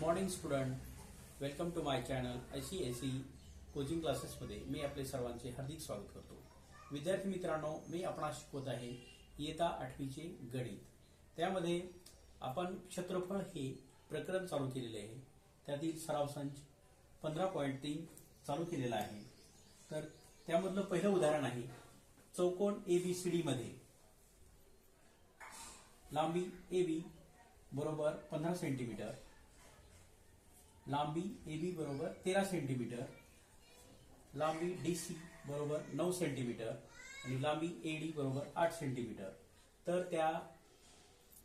Morning student welcome to my channel I C S C coaching क्लासेसमध्ये मी आपले सर्वांचे हार्दिक स्वागत करतो. विद्यार्थी मित्रांनो मी आपणास शिकवत आहे येता आठवीचे गणित. त्यामध्ये आपण क्षेत्रफळ हे प्रकरण चालू केलेले आहे. त्यातील सराव संच पंधरा पॉईंट तीन चालू केलेला आहे. तर त्यामधलं पहिलं उदाहरण आहे चौकोन ए बी सी डी मध्ये. लांबी ए बी बरोबर पंधरा सेंटीमीटर लांबी ए बी बरोबर तेरा सेंटीमीटर लांबी डी सी बरोबर नऊ सेंटीमीटर आणि लांबी ए डी बरोबर आठ सेंटीमीटर. तर त्या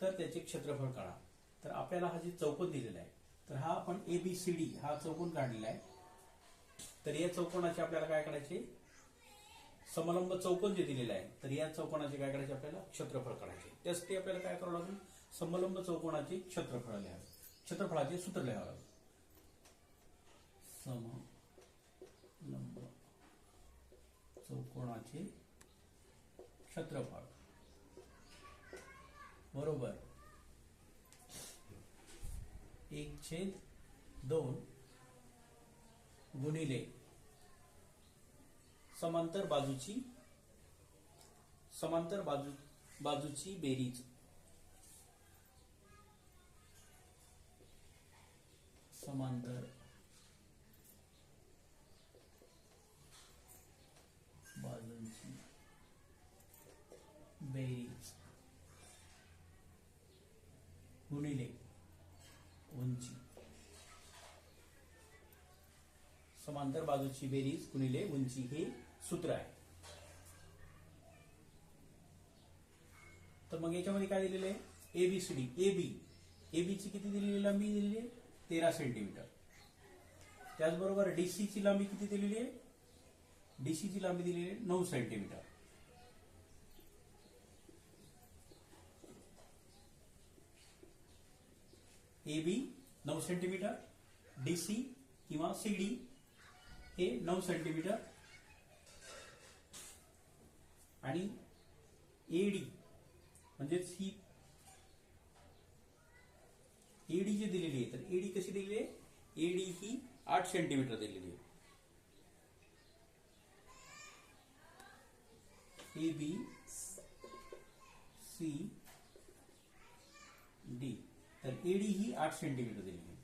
तर त्याचे क्षेत्रफळ काढा. तर आपल्याला हा जे चौकोन दिलेला आहे तर हा आपण ए बी सी डी हा चौकोन काढलेला आहे. तर या चौकोनाचे आपल्याला काय करायचे समलंब चौकोन जे दिलेलं आहे तर या चौकोनाचे काय करायचे आपल्याला? क्षेत्रफळ काढायचे. त्यासाठी आपल्याला काय करावं लागेल? समलंब चौकोनाचे क्षेत्रफळ लिहावे. क्षेत्रफळाचे सूत्र लिहावं लागेल. समलंब चौकोणाचे क्षेत्रफळ. बरोबर? एक छेद दोन गुणिले समांतर बाजूची समांतर बाजू बाजूची बेरीज. समांतर बाजूंची बेरीज गुणिले उंची समांतर बाजूची बेरीज गुणिले उंची हे सूत्र आहे. तर मग याच्यामध्ये काय दिलेलं आहे? ए बी एबीची ची किती दिलेली लांबी दिलेली आहे? तेरा सेंटीमीटर त्याचबरोबर डीसीची लांबी किती दिलेली आहे? डीसीची लांबी दिलेली आहे नऊ सेंटीमीटर ए बी नऊ सेंटीमीटर डी सी किंवा सी डी हे नऊ सेंटीमीटर. आणि एडी म्हणजेच ही एडी जी दिलेली आहे. तर एडी कशी दिलेली आहे? एडी ही आठ सेंटीमीटर दिलेली आहे. ए बी सी तर एडी ही आठ सेंटीमीटर दिली आहे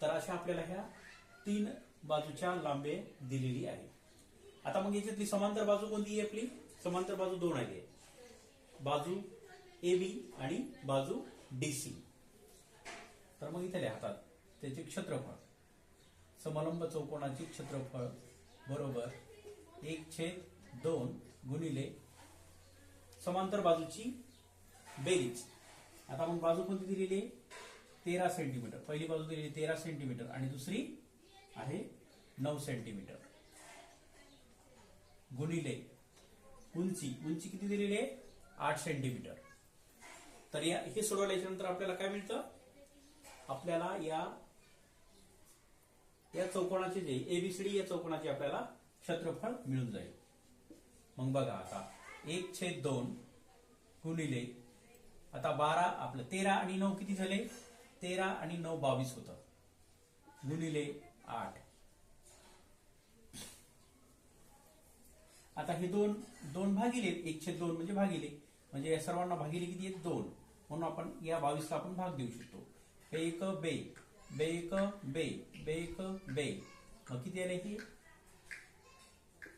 तर अशा आपल्याला ह्या तीन बाजूच्या लांबे दिलेली आहे आता मग याच्यातली समांतर बाजू कोणती आहे आपली? समांतर बाजू दोन आहे. बाजू ए बी आणि बाजू डी सी तर मग इथे लिहातात त्याचे क्षेत्रफळ. समलंब चौकोनाचे क्षेत्रफळ बरोबर एक छेद दोन गुणिले समांतर बाजूची बेरीज. आता मग बाजू कोणती दिलेली आहे? तेरा सेंटीमीटर पहिली बाजू दिलेली तेरा सेंटीमीटर आणि दुसरी आहे नऊ सेंटीमीटर गुणिले. उंची. उंची किती दिलेली आहे? आठ सेंटीमीटर तर या हे सोडवल्याच्या नंतर आपल्याला काय मिळतं? आपल्याला या या चौकोनाचे जे एबीसीडी या चौकोनाचे आपल्याला क्षेत्रफळ मिळून जाईल. मग बघा आता. एक छेद दोन गुणिले आता बारा आपलं तेरा आणि नऊ किती झाले? तेरा आणि नऊ बावीस होतं. गुणिले आठ. आता हे दोन दोन भागिले एक छेद दोन म्हणजे भागिले. म्हणजे या सर्वांना भागिले किती आहेत? दोन. म्हणून आपण या बावीसला आपण भाग देऊ शकतो. बे एक बे बे एक बे बे एक बे. मग किती आले हे?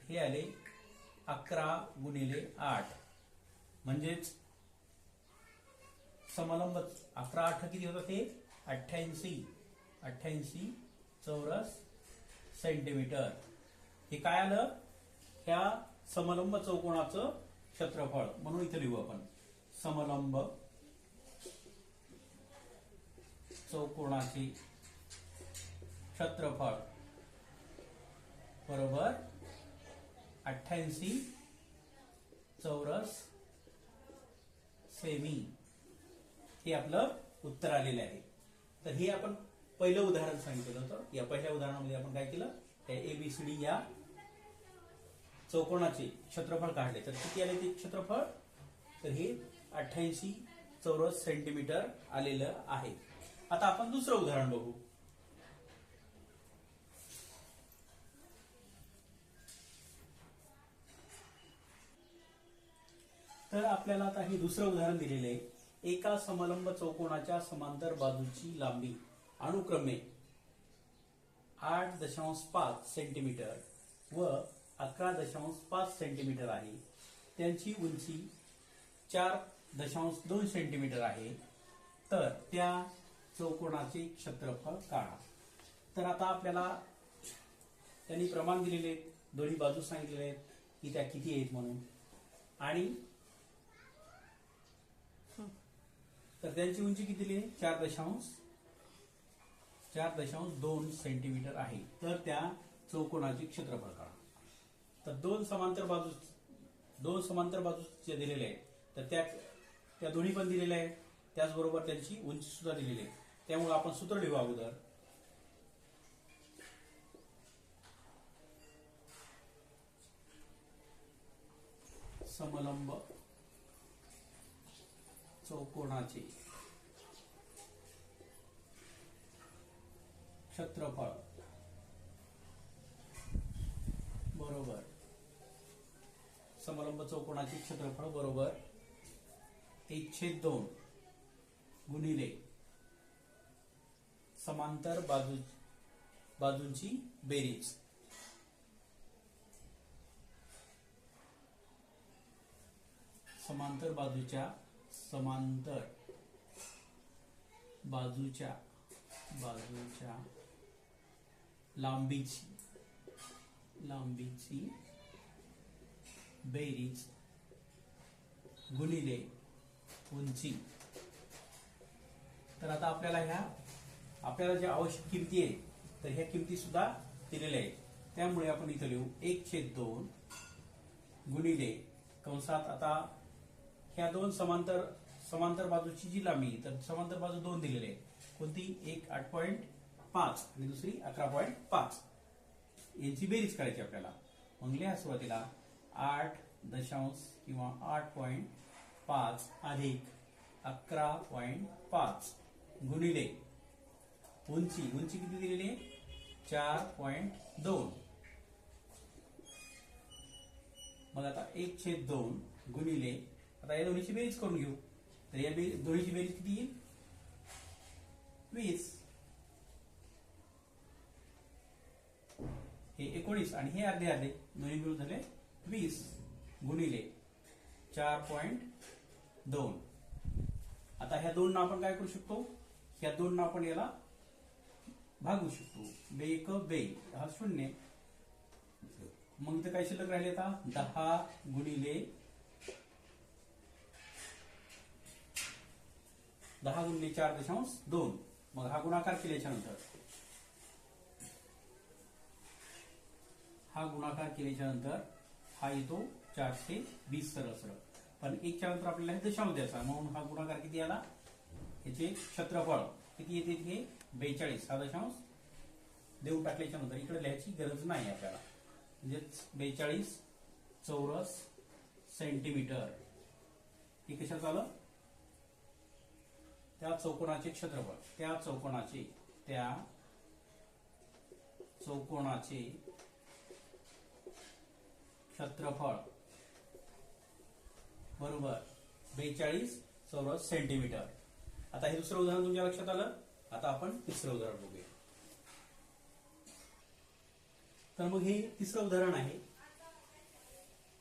हे आले अकरा गुणिले आठ. म्हणजेच समलंब अकरा आठ किती होतं ते? अठ्ठ्याऐंशी. अठ्ठ्याऐंशी चौरस सेंटीमीटर. हे काय आलं? ह्या समलंब चौकोनाचं क्षेत्रफळ. म्हणून इथे लिहू आपण. समलंब चौकोनाचे क्षेत्रफळ. बरोबर? अठ्ठ्याऐंशी चौरस सेमी. हे आपलं उत्तर आलेलं आहे. तर हे आपण पहिलं उदाहरण सांगितलं होतं. या पहिल्या उदाहरणामध्ये आपण काय केलं? एबीसीडी या चौकोनाचे क्षेत्रफळ काढले. तर किती आले ते क्षेत्रफळ? तर हे अठ्ठ्याऐंशी चौरस सेंटीमीटर आलेलं आहे. आता आपण दुसरं उदाहरण बघू. तर आपल्याला आता हे दुसरं उदाहरण दिलेलं आहे. एका समलंब चौकोनाच्या समांतर बाजूची लांबी अनुक्रमे आठ दशांश पाच सेंटीमीटर व अकरा दशांश पाच सेंटीमीटर आहे. त्यांची उंची चार दशांश दोन सेंटीमीटर आहे. तर त्या चौकोनाचे क्षेत्रफळ काढा. तर आता आपल्याला त्यांनी प्रमाण दिलेले आहेत. दोन्ही बाजू सांगितलेले आहेत. की त्या किती आहेत म्हणून. आणि तर त्यांची उंची किती दिली आहे? चार दशांश. चार दशांश दोन सेंटीमीटर आहे. तर त्या चौकोनाचे क्षेत्रफळ काढा. तर दोन समांतर बाजू दोन समांतर बाजू जे दिलेले आहेत तर त्या त्या दोन्ही पण दिलेल्या आहेत. त्याचबरोबर त्यांची उंची सुद्धा दिलेली आहे. त्यामुळे आपण सूत्र लिहू अगोदर. समलंब चौकोनाचे. क्षेत्रफळ. बरोबर. समलंब चौकोनाचे क्षेत्रफळ बरोबर. एकशे छेद दोन गुणिले समांतर बाजू बाजूंची बेरीज. समांतर बाजूच्या समांतर बाजूच्या बाजूच्या लांबीची लांबीची बेरीज गुणिले उंची. तर आता आपल्याला ह्या आपल्याला ज्या आवश्यक किमती आहे तर ह्या किमती सुद्धा दिलेल्या आहेत. त्यामुळे आपण इथं लिहू एक छेद दोन गुणिले कंसात आता ह्या दोन समांतर समांतर बाजूची जी लांबी तर समांतर बाजू दोन दिलेले आहे कोणती? एक आठ पॉईंट पाच आणि दुसरी अकरा पॉईंट पाच. यांची बेरीज करायची आपल्याला. मग लिहा सुरुवातीला. आठ दशांश किंवा आठ पॉईंट पाच अधिक अकरा पॉईंट पाच गुणिले. उंची उंची किती दिलेली आहे? चार पॉईंट दोन. मग आता एक छेद दोन गुणिले आता या दोन्हीची बेरीज करून घेऊ. तर या दोन्हीची बेरीज किती येईल? वीस. हे एकोणीस आणि हे अर्धे अर्धे. दोन्ही मिळून झाले वीस. गुणिले चार पॉइंट दोन. आता ह्या दोन आपण काय करू शकतो? ह्या दोन आपण याला भागू शकतो. बे एक बे. हा शून्य. मग इथं काय शिल्लक राहिले आता? दहा गुणिले दहा गुणले चार दशांश दोन. मग हा गुणाकार केल्याच्यानंतर हा गुणाकार केल्याच्यानंतर हा येतो चारशे वीस सरळ सरळ. पण एकच्या नंतर आपल्याला दशांश द्यायचा. म्हणून हा गुणाकार किती आला? याचे क्षेत्रफळ किती येते हे बेचाळीस. हा दशांश देऊन टाकल्याच्या नंतर इकडे लिहायची गरज नाही आपल्याला. म्हणजेच बेचाळीस चौरस सेंटीमीटर. हे कशाचं आलं? त्या चौकोनाचे क्षेत्रफळ त्या चौकोनाचे त्या चौकोनाचे क्षेत्रफळ बरोबर बेचाळीस चौरस सेंटीमीटर. आता हे दुसरं उदाहरण तुमच्या लक्षात आलं? आता आपण तिसरं उदाहरण बघूया. तर मग हे तिसरं उदाहरण आहे.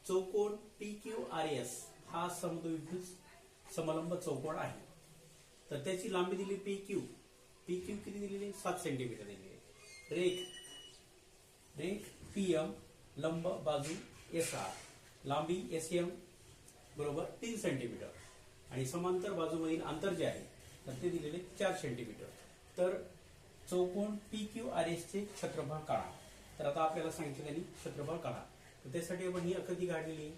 चौकोन पी क्यू आर एस हा समद्विभुज समलंब चौकोन आहे. तर त्याची लांबी दिली पी क्यू पी क्यू किती दिलेली? सात सेंटीमीटर दिलेली रेख. रेख पी एम लंब बाजू एस आर लांबी एस एम बरोबर तीन सेंटीमीटर आणि समांतर बाजूमधील अंतर जे आहे तर ते दिलेले चार सेंटीमीटर तर चौकोन पी क्यू आर एस चे क्षेत्रफळ काढा. तर आता आपल्याला सांगितलं त्यांनी क्षेत्रफळ काढा. तर त्यासाठी आपण ही आकृती काढलेली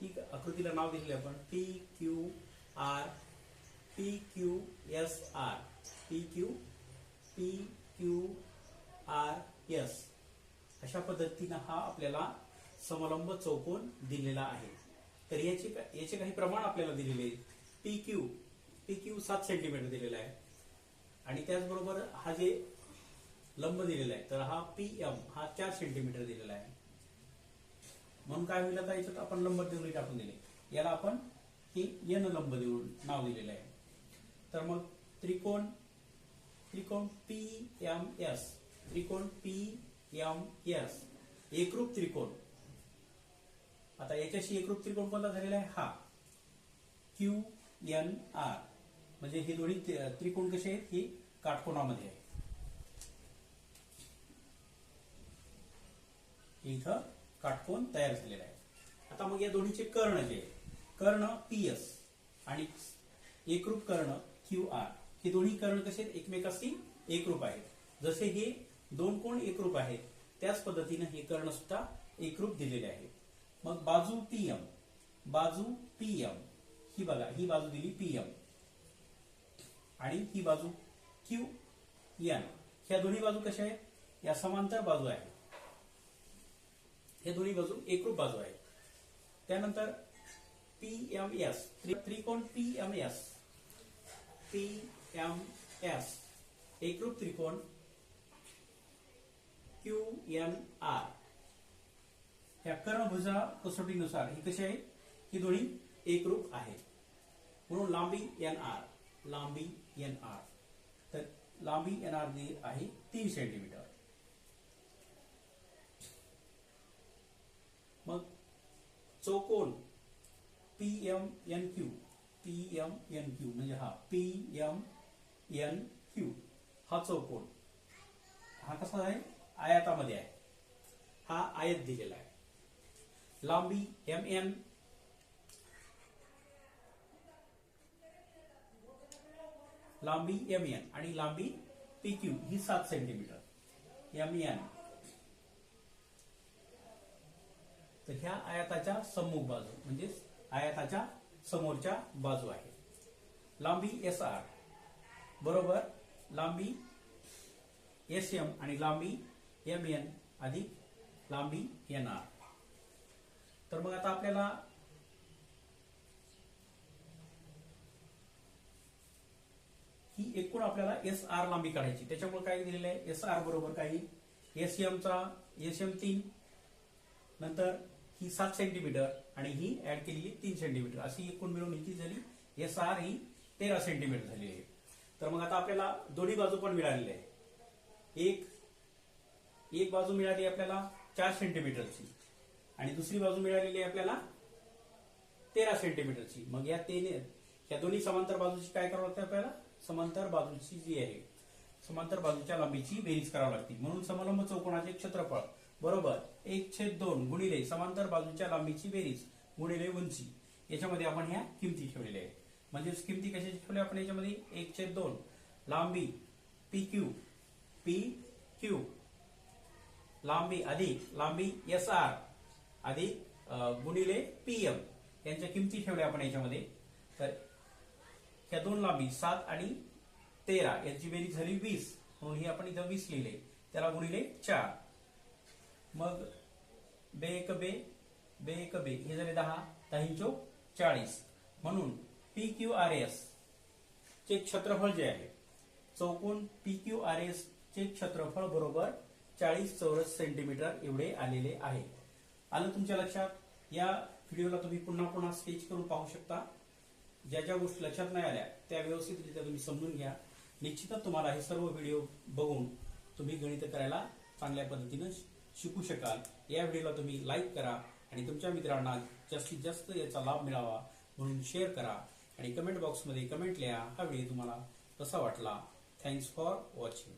ही आकृतीला नाव दिलेले आपण. P Q R P Q S R P Q P Q R S अशा पद्धतीनं हा आपल्याला समलंब चौकोन दिलेला आहे. तर याचे याचे काही प्रमाण आपल्याला दिलेले आहेत. पी क्यू पी क्यू सात सेंटीमीटर दिलेला आहे. आणि त्याचबरोबर हा जे लंब दिलेला आहे तर हा पी एम हा चार सेंटीमीटर दिलेला आहे. म्हणून काय होईल आता याच्यात आपण लंब देऊन टाकून दिले. याला आपण हे एन लंब देऊन नाव दिलेलं आहे. तर मग त्रिकोण त्रिकोण पी एम एस त्रिकोण पी एम एस एकरूप त्रिकोण. आता याच्याशी एकरूप त्रिकोण कोणता झालेला आहे? हा. क्यू एन आर म्हणजे हे दोन्ही त्रिकोण कसे आहेत? हे काटकोणामध्ये आहे. इथं काटकोण तयार झालेला आहे. आता मग या दोन्हीचे कर्ण जे कर्ण पी एस आणि एकरूप कर्ण क्यू आर हे दोन्ही कर्ण कसे आहेत? एकमेकाशी एकरूप आहेत. जसे हे दोन कोण एकरूप आहेत. त्याच पद्धतीने हे कर्ण सुद्धा एकरूप दिलेले आहेत. मग बाजू पीएम बाजू पीएम ही बघा ही बाजू दिली पीएम आणि ही बाजू क्यू एन ह्या दोन्ही बाजू कशा आहेत? या समांतर बाजू आहेत. हे दोन्ही बाजू एकरूप बाजू आहेत. त्यानंतर पी एम एस त्रिकोण P M S P M S एकरूप त्रिकोण क्यू एन आर ह्या कर्णभुजा कसोटीनुसार ही कशी आहे? ही दोन्ही एकरूप आहे म्हणून लांबी एन आर लांबी एन आर तर लांबी एन आर आहे तीन सेंटीमीटर मग चौकोन P M N Q P M N Q म्हणजे हा पी एम एन क्यू हा चौकोन. हा कसा आहे? आयातामध्ये आहे. हा आयत दिलेला आहे. लांबी एम एन लांबी एम एन आणि लांबी पी क्यू ही सात सेंटीमीटर एम एन तर ह्या आयताच्या सम्मुख बाजू म्हणजेच आयताच्या समोरच्या बाजू आहे. लांबी एस आर बरोबर लांबी एस एम आणि लांबी एम एन अधिक लांबी एन आर तर मग आता आपल्याला ही एकूण आपल्याला एस आर लांबी काढायची. त्याच्यामुळे काय दिलेलं आहे? एस आर बरोबर काही एस एम चा एस एम तीन. नंतर ही सात सेंटीमीटर आणि ही ऍड केलेली तीन सेंटीमीटर अशी एकूण मिळून किती झाली एस आर ही तेरा सेंटीमीटर झाली आहे. तर मग आता आपल्याला दोन्ही बाजू पण मिळालेली आहे. एक एक बाजू मिळाली आपल्याला चार सेंटीमीटरची आणि दुसरी बाजू मिळालेली आहे आपल्याला तेरा सेंटीमीटरची मग या तेने या दोन्ही समांतर बाजूची काय करावं लागतं आपल्याला? समांतर बाजूची जी आहे समांतर बाजूच्या लांबीची बेरीज करावी लागते. म्हणून समलंब चौकोनाचे क्षेत्रफळ बरोबर. एक छेद दोन गुणिले समांतर बाजूच्या लांबीची बेरीज गुणिले उंची. याच्यामध्ये आपण ह्या किमती ठेवलेल्या आहेत. म्हणजेच किमती कशाची ठेवल्या आपण याच्यामध्ये? एक छेद दोन. लांबी पी क्यू पी क्यू लांबी अधिक लांबी एस आर अधिक गुणिले पी एम यांच्या किमती ठेवल्या आपण याच्यामध्ये. तर ह्या दोन लांबी सात आणि तेरा यांची बेरीज झाली वीस. म्हणून ही आपण इथं वीस लिहिले. त्याला गुणिले चार. मग बे एक बे बे एक बे हे झाले दहा दहा चौक चाळीस. म्हणून पी क्यू आर एस चे क्षेत्रफळ जे आहे चौकोन पी क्यू आर एस चे क्षेत्रफळ बरोबर चाळीस चौरस सेंटीमीटर एवढे आलेले आहे. आलं तुमच्या लक्षात? या व्हिडिओला तुम्ही पुन्हा पुन्हा स्केच करून पाहू शकता. ज्या ज्या गोष्टी लक्षात नाही आल्या त्या व्यवस्थितरित्या तुम्ही समजून घ्या. निश्चितच तुम्हाला हे सर्व व्हिडिओ बघून तुम्ही गणित करायला चांगल्या पद्धतीनं शिकू शकाल. या व्हिडिओला तुम्ही लाईक करा आणि तुमच्या मित्रांना जास्तीत जास्त याचा लाभ मिळावा म्हणून शेअर करा आणि कमेंट बॉक्समध्ये कमेंट लिहा. हा व्हिडिओ तुम्हाला कसा वाटला? Thanks for watching